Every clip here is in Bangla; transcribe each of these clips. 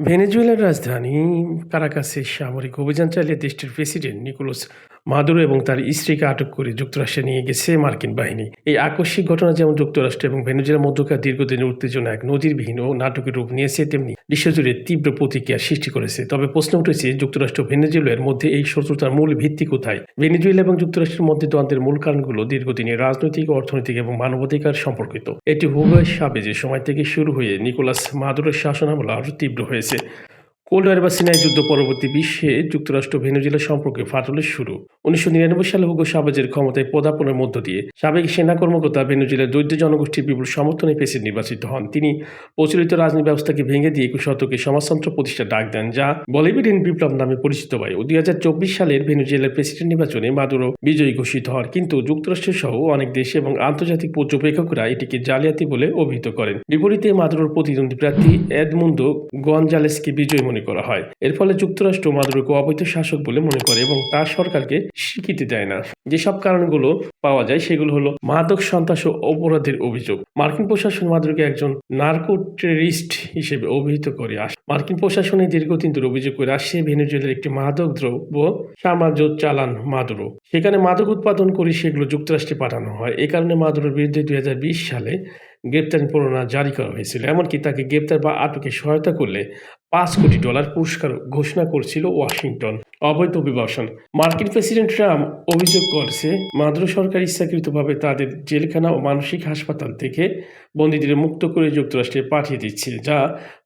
ভেনেজুয়েলার রাজধানী কারাকাসে সামরিক অভিযান চালিয়ে দেশটির প্রেসিডেন্ট নিকোলাস মাদুরো এবং তার স্ত্রীকে আটক করে যুক্তরাষ্ট্রে নিয়ে গেছে মার্কিন বাহিনী। এই আকস্মিক ঘটনা যেমন যুক্তরাষ্ট্র এবং ভেনেজুয়েলার মধ্যকার দীর্ঘদিনের উত্তেজনা এক নজিরবিহীন ও নাটকের রূপ নিয়েছে, তেমনি বিশ্বজুড়ে তীব্র প্রতিক্রিয়া সৃষ্টি করেছে। তবে প্রশ্ন উঠেছে, যুক্তরাষ্ট্র ভেনেজুয়েলার মধ্যে এই শত্রুতার মূল ভিত্তি কোথায়? ভেনেজুয়েলা এবং যুক্তরাষ্ট্রের মধ্যে দ্বন্দ্বের মূল কারণগুলো দীর্ঘদিনের রাজনৈতিক, অর্থনৈতিক এবং মানবাধিকার সম্পর্কিত। এটি হুগো সাবেজের সময় থেকে শুরু হয়ে নিকোলাস মাদুরের শাসনামল আরও তীব্র হয়েছে। কোল্ড ওয়ার বা সিনাই যুদ্ধ পরবর্তী বিশ্বে যুক্তরাষ্ট্র ভেনেজুয়েলা সম্পর্কে ফাটলের শুরু। উনিশশো নিরানব্বই সালে হুগো সাবেজের ক্ষমতায় পদার্পণের মধ্য দিয়ে সাবেক সেনা কর্মকর্তা ভেনেজুয়েলার দৈত্য জনগোষ্ঠীর বিপুল সমর্থনে প্রেসিডেন্ট নির্বাচিত হন। তিনি প্রচলিত রাজনীতি ব্যবস্থাকে ভেঙে দিয়ে একুশ শতকে সমাজতন্ত্র প্রতিষ্ঠার ডাক দেন, যা বলিভিডিয়ান বিপ্লব নামে পরিচিত হয়। দুই হাজার চব্বিশ সালের ভেনেজুয়েলার প্রেসিডেন্ট নির্বাচনে মাদুরো বিজয়ী ঘোষিত হন, কিন্তু যুক্তরাষ্ট্র সহ অনেক দেশ এবং আন্তর্জাতিক পর্যবেক্ষকরা এটিকে জালিয়াতি বলে অভিহিত করেন। বিপরীতে মাদুরোর প্রতিদ্বন্দ্বী প্রার্থী এদমুন্দো গঞ্জালেসকে বিজয়ী মনে করা হয়। এর ফলে যুক্তরাষ্ট্র মাদুরোকে অবৈধ শাসক বলে মনে করে এবং তার সরকারকে স্বীকৃতি দেয় না। যেসব কারণগুলো পাওয়া যায় সেগুলো হলো মাদক সন্ত্রাস ও অপরাধের অভিযোগ। মার্কিন প্রশাসন মাদুরোকে একজন নার্কো টেরিস্ট হিসেবে অভিহিত করে আস মার্কিন প্রশাসনে দীর্ঘদিন ধরে অভিযোগ করে আসছে, ভেনেজুয়েলার একটি মাদক দ্রব্য সাম্রাজ্য চালান মাদুরো সেখানে মাদক উৎপাদন করে সেগুলো যুক্তরাষ্ট্রে পাঠানো হয়। এ কারণে মাদুরোর বিরুদ্ধে দুই হাজার বিশ সালে গ্রেপ্তারি পরোয়ানা জারি করা হয়েছিল। এমনকি তাকে গ্রেপ্তার বা আটকে সহায়তা করলে পাঁচ কোটি ডলার পুরস্কার ঘোষণা করছিল ওয়াশিংটন। অবৈধ অভিবাসন। মার্কিন প্রেসিডেন্ট ট্রাম্প অভিযোগ করছে মাদ্র সরকার ইচ্ছাকৃতভাবে তাদের জেলখানা ও মানসিক হাসপাতাল থেকে বন্দীদের মুক্ত করে যুক্তরাষ্ট্রে পাঠিয়ে দিচ্ছে, যা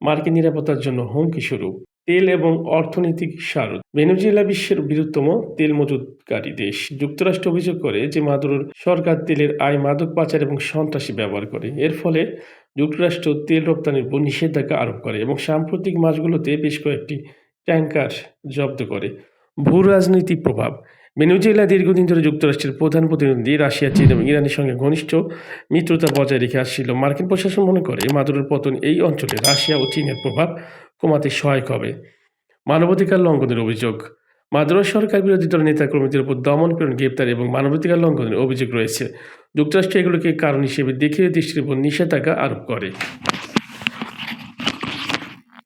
মার্কিন নিরাপত্তার জন্য হুমকি স্বরূপ। তেল এবং অর্থনৈতিক স্মারক ভেনেজুয়েলা বিশ্বের বৃহত্তম তেল মজুতকারী দেশ। যুক্তরাষ্ট্র অভিযোগ করে যে মাদুরোর সরকার তেলের আয় মাদক পাচার এবং সন্ত্রাসী ব্যবহার করে। এর ফলে যুক্তরাষ্ট্র তেল রপ্তানির উপর নিষেধাজ্ঞা আরোপ করে এবং সাম্প্রতিক মাসগুলোতে বেশ কয়েকটি ট্যাঙ্কার জব্দ করে। ভূ রাজনৈতিক প্রভাব। ভেনেজুয়েলা দীর্ঘদিন ধরে যুক্তরাষ্ট্রের প্রধান প্রতিদ্বন্দ্বী রাশিয়া, চীন এবং ইরানের সঙ্গে ঘনিষ্ঠ মিত্রতা বজায় রেখে আসছিল। মার্কিন প্রশাসন মনে করে মাদুরের পতন এই অঞ্চলে রাশিয়া ও চীনের প্রভাব কমাতে সহায়ক হবে। মানবাধিকার লঙ্ঘনের অভিযোগ। মাদ্রাস সরকার বিরোধী দলের নেতাকর্মীদের উপর দমন পীড়ন, গ্রেপ্তার এবং মানবাধিকার লঙ্ঘনের অভিযোগ রয়েছে। যুক্তরাষ্ট্র এগুলোকে কারণ হিসেবে দেখিয়ে দৃষ্টির উপর নিষেধাজ্ঞা আরোপ করে।